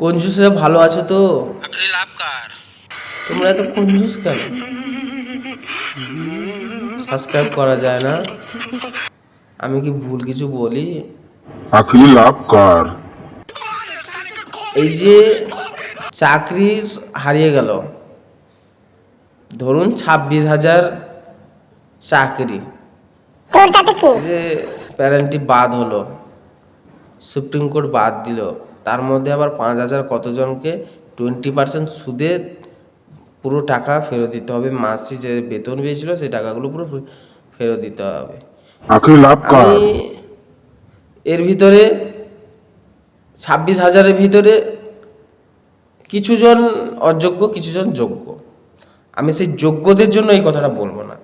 কঞ্জুসরা ভালো আছো তো? আখরি লাভ কার? তোমরা এত কঞ্জুস কেন? সাবস্ক্রাইব করা যায় না। আমি কি ভুল কিছু বলি? আখরি লাভ কার? এই যে চাকরি হারিয়ে গেল। ধরুন ছাব্বিশ হাজার চাকরি। তোর তাতে কি? এই যে প্যারেন্টটি বাদ হলো। সুপ্রিম কোর্ট বাদ দিল। তার মধ্যে আবার পাঁচ হাজার কতজনকে টোয়েন্টি পার্সেন্ট সুদে পুরো টাকা ফেরত দিতে হবে। মাসি যে বেতন পেয়েছিল সেই টাকাগুলো পুরো ফেরত দিতে হবে। লাভ আমি এর ভিতরে ছাব্বিশ হাজারের ভিতরে কিছুজন অযোগ্য কিছুজন যোগ্য। আমি সেই যোগ্যদের জন্য এই কথাটা বলব না।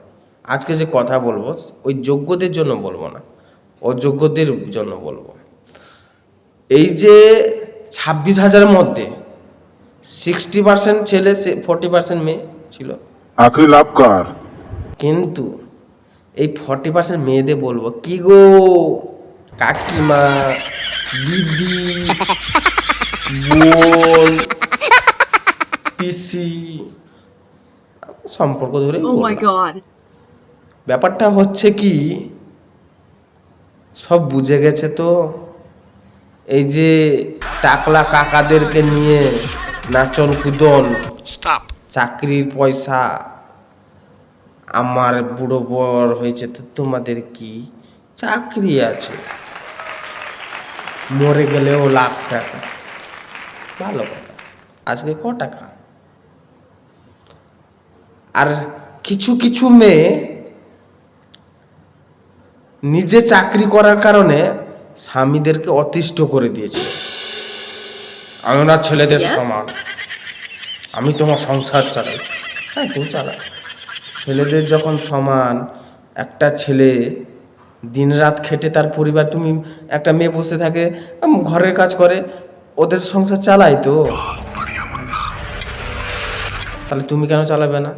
আজকে যে কথা বলব ওই যোগ্যদের জন্য বলব না। অযোগ্যদের জন্য বলব। এই যে ছাব্বিশ হাজারের মধ্যে সিক্সটি পার্সেন্ট ছেলে ফোর্টি পার্সেন্ট মেয়ে ছিল। আখরি লাভ কার? কিন্তু এই ফর্টি পার্সেন্ট মেয়েদের বলব কি গো? কাকিমা দিদি বোন পিসি সম্পর্ক ধরে Oh my god. ব্যাপারটা হচ্ছে কি সব বুঝে গেছে তো। এই যে টাকলা কাকাদেরকে নিয়ে নাচন কুদন স্টপ চাকরির পয়সা আমার বুড়ো বর হয়েছে তো তোমাদের কি চাকরি আছে? মরে গেলেও লাখ টাকা। ভালো কথা। আজকে ক টাকা? আর কিছু কিছু মেয়ে নিজে চাকরি করার কারণে স্বামীদেরকে অতিষ্ঠ করে দিয়েছে। আমি আমরা ছেলেদের সমান। আমি তোমার সংসার চালাই। হ্যাঁ তুমি চালা ছেলেদের যখন সমান একটা ছেলে দিনরাত খেটে তার পরিবার তুমি একটা মেয়ে বসে থাকে ঘরের কাজ করে ওদের সংসার চালাই তো। তাহলে তুমি কেন চালাবে না?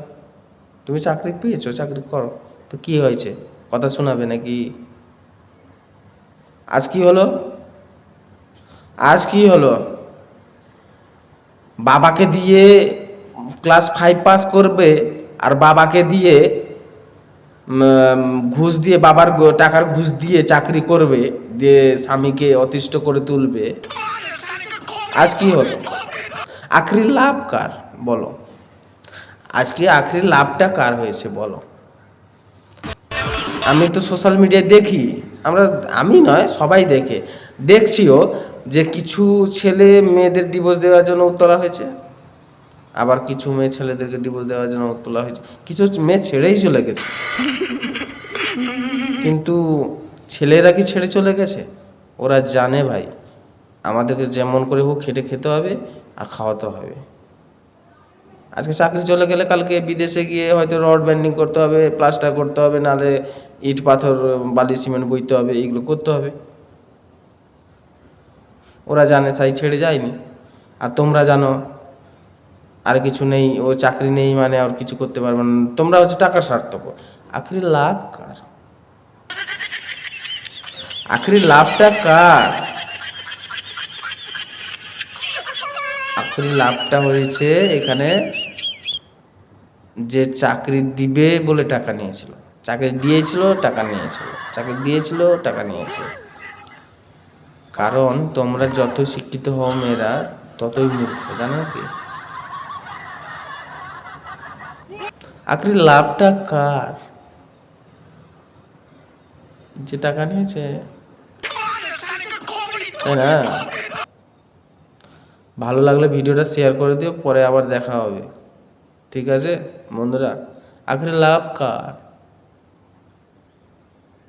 তুমি চাকরি পেয়েছ চাকরি করো। তো কি হয়েছে? কথা শোনাবে নাকি? আজ কি হলো? আজ কি হলো? বাবাকে দিয়ে ক্লাস ফাইভ পাস করবে আর বাবাকে দিয়ে ঘুষ দিয়ে, বাবার টাকার ঘুষ দিয়ে চাকরি করবে, দিয়ে স্বামীকে অতিষ্ঠ করে তুলবে। আজ কি হলো? আখরি লাভ কার? বলো। আজকে আখরি লাভটা কার হয়েছে বলো? আমি তো সোশ্যাল মিডিয়ায় দেখি। আমরা, আমি নয়, সবাই দেখে। দেখছিও যে কিছু ছেলে মেয়েদের ডিভোর্স দেওয়ার জন্য তোলা হয়েছে। আবার কিছু মেয়ে ছেলেদেরকে ডিভোর্স দেওয়ার জন্য তোলা হয়েছে। কিছু মেয়ে ছেড়েই চলে গেছে। কিন্তু ছেলেরা কি ছেড়ে চলে গেছে? ওরা জানে ভাই। আমাদেরকে যেমন করে হোক খেটে খেতে হবে আর খাওয়াতে হবে। আজকে চাকরি চলে গেলে কালকে বিদেশে গিয়ে হয়তো রড ব্যান্ডিং করতে হবে প্লাস্টার করতে হবে নালে ইট, পাথর, বালি, সিমেন্ট বইতে হবে, এইগুলো করতে হবে। ওরা জানে তাই ছেড়ে যায়নি। আর তোমরা জানো, আর কিছু নেই, ও চাকরি নেই মানে আর কিছু করতে পারবে না। তোমরা হচ্ছে টাকার স্বার্থপর। আখরি লাভ কার? আখরি লাভটা কার? আখরি লাভটা হয়েছে এখানে যে চাকরি দিবে বলে টাকা নিয়েছিল। চাকরি দিয়েছিল, টাকা নিয়েছিল। চাকরি দিয়েছিল, টাকা নিয়েছিল। কারণ তোমরা যত শিক্ষিত হও মেয়েরা, ততই মূর্খ, জানো কি? আখরি লাভটা কার? যে টাকা নিয়েছে। ভালো লাগলে ভিডিওটা শেয়ার করে দিও, পরে আবার দেখা হবে। ঠিক আছে? বন্ধুরা আখের লাভ কার?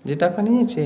যে টাকা নিয়েছে।